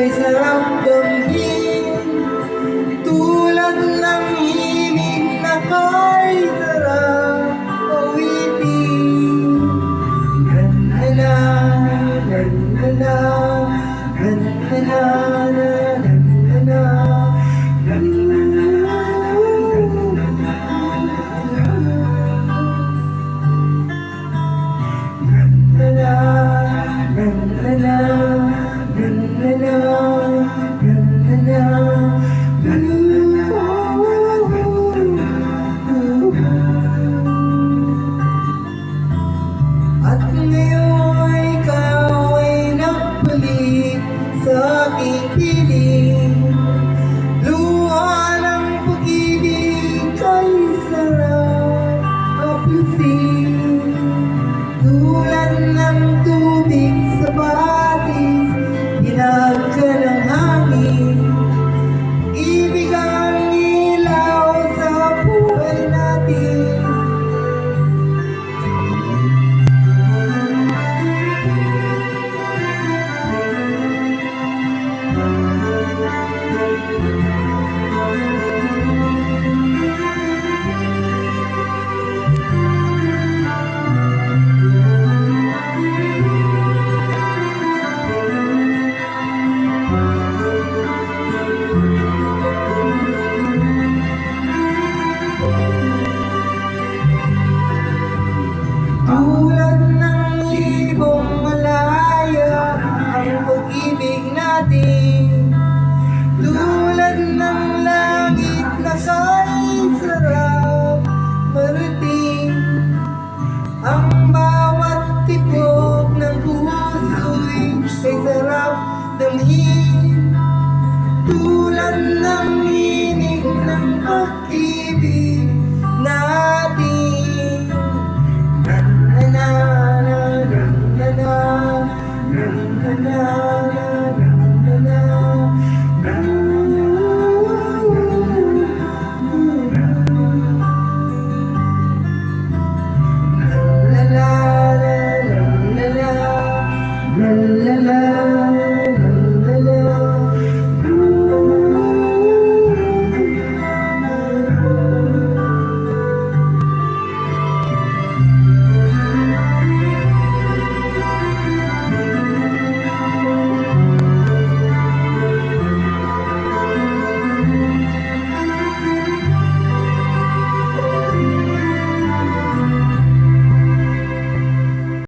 aleyhisselam At ngayon ikaw ay nagbalik sa aking piling. Luha ng pag-ibig kay sarap Apusin Tulad ng tubig Tulad ng inig ng pag-ibig